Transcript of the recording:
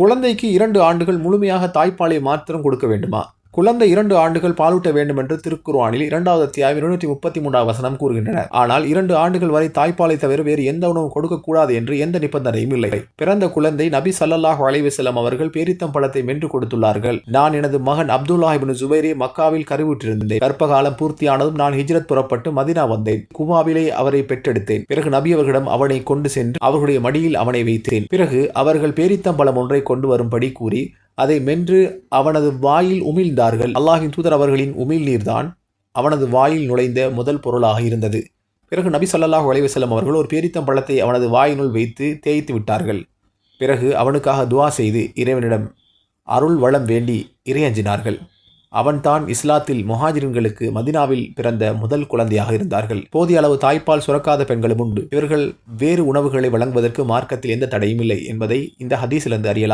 குழந்தைக்கு இரண்டு ஆண்டுகள் முழுமையாக தாய்ப்பாலை மாத்திரம் கொடுக்க வேண்டுமா? குழந்தை இரண்டு ஆண்டுகள் பாலூட்ட வேண்டும் என்று திருக்குர்வானில் இரண்டாவது அத்தியாயம் இருநூற்றி முப்பத்தி மூன்றாம் வசனம் கூறுகின்றன. ஆனால் இரண்டு ஆண்டுகள் வரை தாய்ப்பாலை தவிர வேறு எந்த உணவும் கொடுக்கக்கூடாது என்று எந்த நிபந்தனையும் இல்லை. பிறந்த குழந்தை நபி சல்லாஹ் அலைஹி வஸல்லம் அவர்கள் பேரித்தம் பழத்தை மென்று கொடுத்துள்ளார்கள். நான் எனது மகன் அப்துல்லா இப்னு ஜுபைரை மக்காவில் கருவுற்றிருந்தேன். கற்பகாலம் பூர்த்தியானதும் நான் ஹிஜ்ரத் புறப்பட்டு மதினா வந்தேன். குபாவிலே அவரை பெற்றெடுத்தேன். பிறகு நபி அவர்களிடம் அவனை கொண்டு சென்று அவர்களுடைய மடியில் அவனை வைத்தேன். பிறகு அவர்கள் பேரித்தம்பழம் ஒன்றை கொண்டு வரும்படி கூறி அதை மென்று அவனது வாயில் உமிழ்ந்தார்கள். அல்லாஹின் தூதர் அவர்களின் உமிழ்நீர்தான் அவனது வாயில் நுழைந்த முதல் பொருளாக இருந்தது. பிறகு நபி சொல்லாஹு அலைஹி அவர்கள் ஒரு பேரித்தம் பழத்தை அவனது வாயினுள் வைத்து தேய்த்து விட்டார்கள். பிறகு அவனுக்காக துவா செய்து இறைவனிடம் அருள் வளம் வேண்டி இறையஞ்சினார்கள். அவன்தான் இஸ்லாத்தில் முஹாஜிர்களுக்கு மதினாவில் பிறந்த முதல் குழந்தையாக இருந்தார்கள். போதிய அளவு தாய்ப்பால் சுரக்காத பெண்களும் உண்டு. இவர்கள் வேறு உணவுகளை வழங்குவதற்கு மார்க்கத்தில் எந்த தடையும் இல்லை என்பதை இந்த ஹதீஸிலிருந்து அறியலாம்.